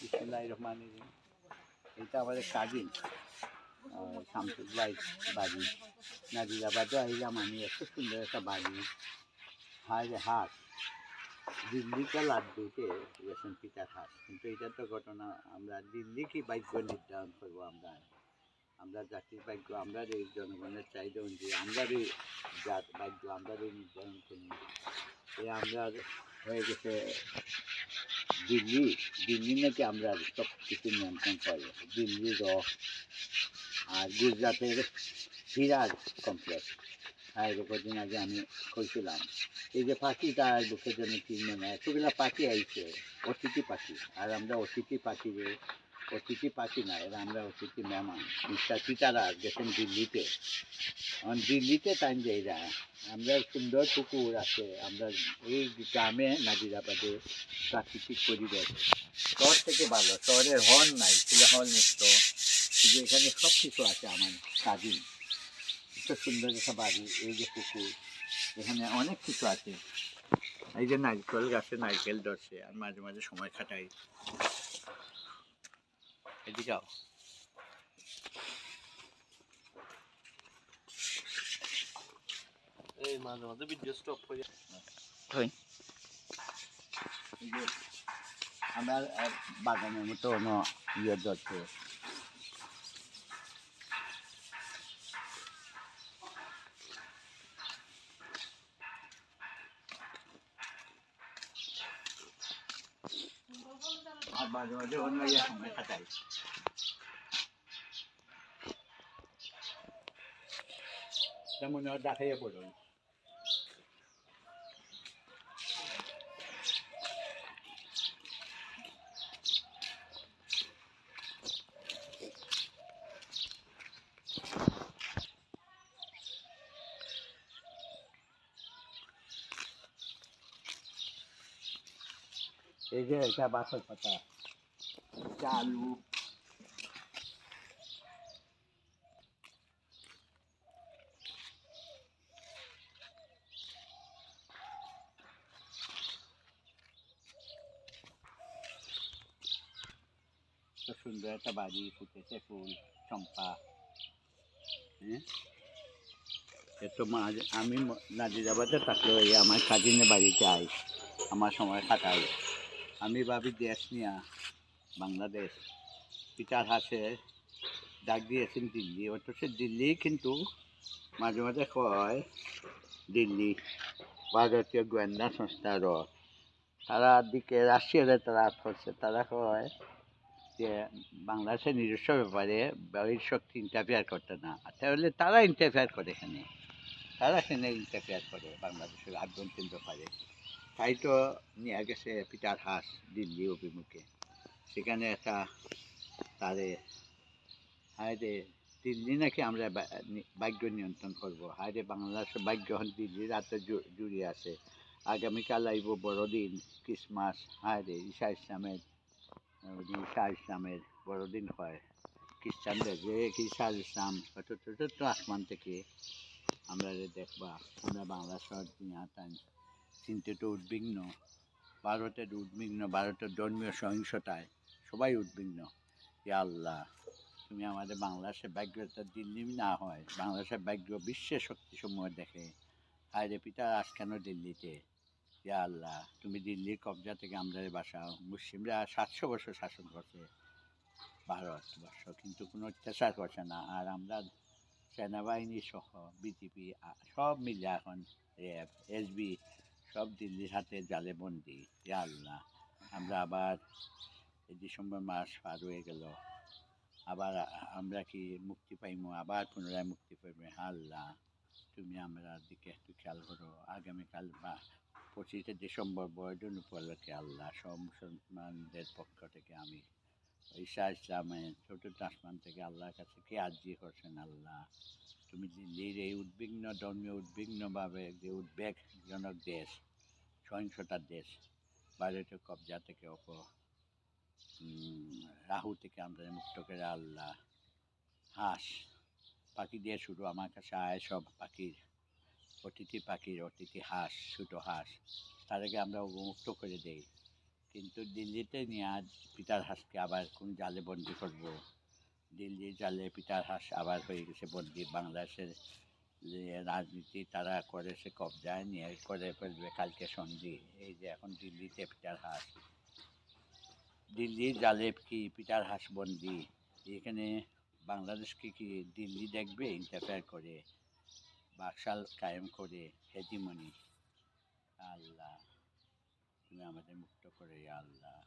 বিসমুল্লাহ রহমান এটা আমাদের কাজিন শামসুল্লাহ বাড়ি নাজিরাবাদও আইলাম আমি, এত সুন্দর একটা বাড়ি হায় রে হাট কিন্তু এটা তো ঘটনা, আমরা দিল্লি কি ভাগ্য নির্ধারণ করব আমরা? আমরা জাতির ভাগ্য, আমরা এই জনগণের চাহিদা অনুযায়ী, আমরা এই জাত ভাগ্য, আমরা এই নির্ধারণ করি। এই আমরা হয়ে গেছে দিল্লি দিল্লি নাকি আমরা সব কিছু নিয়ন্ত্রণ করে দিল্লি র আর গুজরাটের হিরাজ কমপ্লেক্স আর কদিন আগে আমি কইছিলাম, এই যে পাখি তার বুকের জন্য চিনবে না এতগুলা পাখি আইছে, অতিথি পাখি। আর আমরা অতিথি পাখি রে অতিথি পাখি না, এরা আমরা অতিথি মেহমান। মিস্টার পিতারা গেছেন দিল্লিতে। এখন দিল্লিতে টাইম যাই না। আমরা সুন্দর পুকুর আছে, আমরা এই গ্রামে নাজিরাবাদে প্রাকৃতিক পরিবেশ। শহর থেকে ভালো, শহরের হর্ন নাই হল নৃত্য কিন্তু এখানে সব কিছু আছে আমার স্বাধীন এত সুন্দর একটা বাড়ি, এই যে পুকুর, এখানে অনেক কিছু আছে। এই যে নারকেল গাছে নারকেল ধরছে, আর মাঝে মাঝে সময় কাটাই। এদিকে আও। এই মাঝে মাঝে ভিডিও স্টপ হয়ে যায়। আমার বাগানের মতো ইয়ে ধরছে আর মাঝে মাঝে অন্য ইয়ে সময় কাটাই যেমন দেখাইয়ে পড়ুন এই যে এটা বাসর পাতা তো সুন্দর একটা বাড়ি ফুটেছে ফুল চম্পা হ্যাঁ এত মাঝ আমি নাজিরাবাদে থাকলেও এই আমার কাজিনের বাড়িতে আই আমার সময় কাটাই আমি ভাবি দেশ নিয়া। বাংলাদেশ পিতার হাসে ডাক দিয়েছেন দিল্লি। অথচ দিল্লি কিন্তু মাঝে মাঝে কয়, দিল্লি ভারতীয় গোয়েন্দা সংস্থার তারা দিকে রাশিয়ারে তারা করছে। তারা কয় যে বাংলাদেশের নিজস্ব ব্যাপারে বহির শক্তি ইন্টারফেয়ার করতে না। তাহলে তারা ইন্টারফেয়ার করে এখানে। তারা এখানে ইন্টারফেয়ার করে বাংলাদেশের আভ্যন্তরীণ ব্যাপারে। তাই তো নিয়ে গেছে পিতার হাঁস দিল্লি অভিমুখে। সেখানে একটা তারে হায় রে দিল্লি নাকি আমরা ভাগ্য নিয়ন্ত্রণ করব। হায় রে বাংলাদেশের ভাগ্য এখন দিল্লির রাতে জুড়ে আছে। আগামীকাল আইব বড়দিন, ক্রিসমাস হায় রে ঈশা ইসলামের ঈশা ইসলামের বড়দিন হয়। খ্রিস্টানদের যে ঈশা ইসলাম ছোট ছোট আসমান থেকে আমরা দেখবা, আমরা বাংলা শহর তাই চিন্তিত, উদ্বিগ্ন। ভারতের উদ্বিগ্ন, ভারতের ধর্মীয় সহিংসতায় সবাই উদ্বিগ্ন। যে আল্লাহ, তুমি আমাদের বাংলাদেশের ভাগ্যটা দিল্লি না হয় বাংলাদেশের ভাগ্য বিশ্বের শক্তিসমূহ দেখে। হায় রে পিতা, আজ কেন দিল্লিতে? যে আল্লাহ, তুমি দিল্লির কবজা থেকে আমাদের বাসাও মুসলিমরা সাতশো বছর শাসন করছে ভারতবর্ষ কিন্তু কোনো অত্যাচার করছে না। আর আমরা সেনাবাহিনী সহ বিজেপি সব মিলে এখন র্যাব, এসবি, সব দিল্লির হাতে জালে বন্দি। ইয়া আল্লাহ, আমরা আবার এই ডিসেম্বর মাস পার হয়ে গেল। আবার আমরা কি মুক্তি পাইমো? আবার পুনরায় মুক্তি পাইবো? আল্লাহ, তুমি আমরা দিকে একটু খেয়াল করো। আগামীকাল বা পঁচিশে ডিসেম্বর বড়দিন উপলক্ষে আল্লাহ, সব মুসলমানদের পক্ষ থেকে আমি ঈশা ইসলামের চতুর্থ আসমান থেকে আল্লাহর কাছে কে আর্জি করছেন আল্লাহ? তুমি দিল্লির এই উদ্বিগ্ন ধর্মীয়, উদ্বিগ্নভাবে যে উদ্বেগজনক দেশ সহিংসতার দেশ ভারতীয় কবজা থেকে অপ রাহু থেকে আমরা মুক্ত করে আল্লাহ, হাঁস, পাখি দিয়ে শুরু, আমার কাছে আয় সব পাখির অতিথি পাখির, অতিথি হাঁস, ছোটো হাঁস, তাদেরকে আমরা মুক্ত করে দেই। কিন্তু দিল্লিতে নিয়ে আজ পিতার হাঁসকে আবার কোন জালে বন্দি করব? দিল্লির জালে পিতার হাঁস আবার হয়ে গেছে বন্দি। বাংলাদেশের রাজনীতি তারা করেছে, কবজায় নিয়ে করে ফেলবে কালকে সন্ধি। এই যে এখন দিল্লিতে পিতার হাঁস। দিল্লির জালে কি পিটার হাঁস বন্দি এখানে বাংলাদেশকে কি দিল্লি দেখবে ইন্টারফেয়ার করে, বাকশাল কায়েম করে হেজিমনি আল্লাহ, তুমি আমাদের মুক্ত করে আল্লাহ।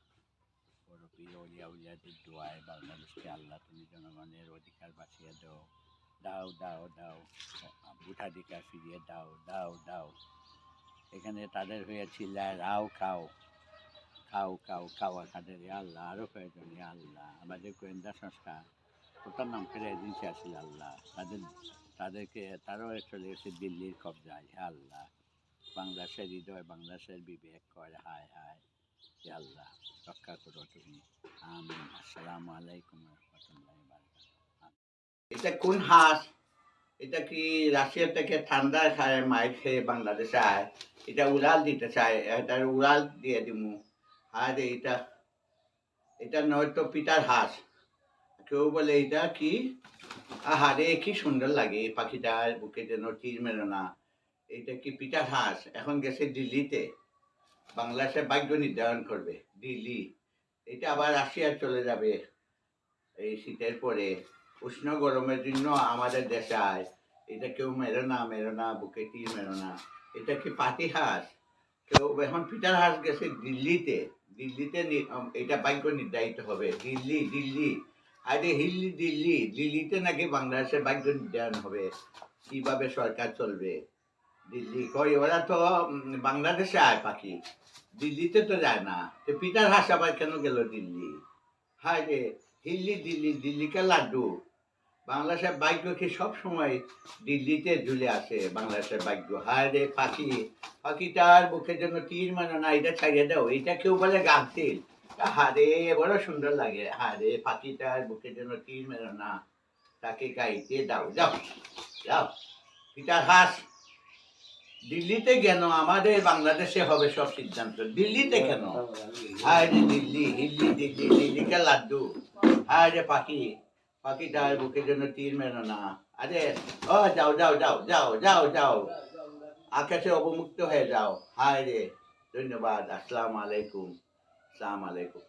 বড় পীর অলিয়া উলিয়াদের দোয়ায় বাংলাদেশকে আল্লাহ, তুমি জনগণের অধিকার বাঁচিয়ে দাও। দাও দাও দাও, ভোটাধিকার ফিরিয়ে দাও দাও দাও। এখানে তাদের হয়ে চিল্লায় রাও খাও। খাও খাও খাওয়া ইয়া আল্লাহ আরও ইয়া আল্লাহ আমাদের গোয়েন্দা সংস্থা ওটার নাম করে এজেন্সি আসছিল আল্লাহ তাদের তাদেরকে তারাও চলে গেছে দিল্লির কবজায় ইয়া আল্লাহ বাংলাদেশের হৃদয় বাংলাদেশের বিবেক করে হায় হায় ইয়া আল্লাহ রক্ষা করো তুমি আমিন আসসালামু আলাইকুম রহমতুল্লাহ এটা কোন হাঁস এটা কি রাশিয়া থেকে ঠান্ডা খায় মাইক খেয়ে বাংলাদেশে আয় এটা উড়াল দিতে চায় এটা উড়াল দিয়ে দিমু আর এটা এটা নয়তো পিতার হাঁস। কেউ বলে, এটা কি? আহারে কি সুন্দর লাগে এই পাখিটার বুকে যেন তীর মেরো না এটা কি পিতার হাঁস? এখন গেছে দিল্লিতে। বাংলাদেশে ভাগ্য নির্ধারণ করবে। দিল্লি। এটা আবার রাশিয়া চলে যাবে এই শীতের পরে। উষ্ণ গরমের জন্য আমাদের দেশে আয়। এটা কেউ মেরো না মেরো না বুকে তীর মেরো না এটা কি পাতি হাঁস? কেউ, এখন পিটার হাঁস গেছে দিল্লিতে। দিল্লিতে এটা ভাগ্য নির্ধারিত হবে। দিল্লি দিল্লি। আরে হিল্লি, দিল্লি। দিল্লিতে নাকি বাংলাদেশের ভাগ্য নির্ধারণ হবে। কীভাবে সরকার চলবে? দিল্লি কই? ওরা তো বাংলাদেশে আয় পাখি। দিল্লিতে তো যায় না। তো পিটার হাঁস আবার কেন গেল দিল্লি? হায় রে। হিল্লি, দিল্লি, দিল্লিকে লাড্ডু। বাংলাদেশের ভাগ্য কি সব সময় দিল্লিতে ঝুলে আসে? বাংলাদেশের ভাগ্য, হায় রে পাখি। পাখিটার বুকের জন্য তীর মানে না, এটা ছাড়িয়ে দাও, এটা কেউ বলে গাছিল হারে, বড় সুন্দর লাগে। হারে পাখিটার বুকের জন্য তীর মেরো না, তাকে গাইতে দাও। যাও যাও। পিতার হাস, দিল্লিতে কেন? আমাদের বাংলাদেশে হবে সব সিদ্ধান্ত। দিল্লিতে কেন? হায় রে দিল্লি হিল্লি দিল্লি, দিল্লিকে লাড্ডু। হায় রে পাখি। পাখিটার বুকের জন্য তীর মেরো না আরে ও যাও যাও যাও যাও যাও যাও আকাশে অবমুক্ত হয়ে যাও হায় রে ধন্যবাদ আসসালামু আলাইকুম আসসালাম আলাইকুম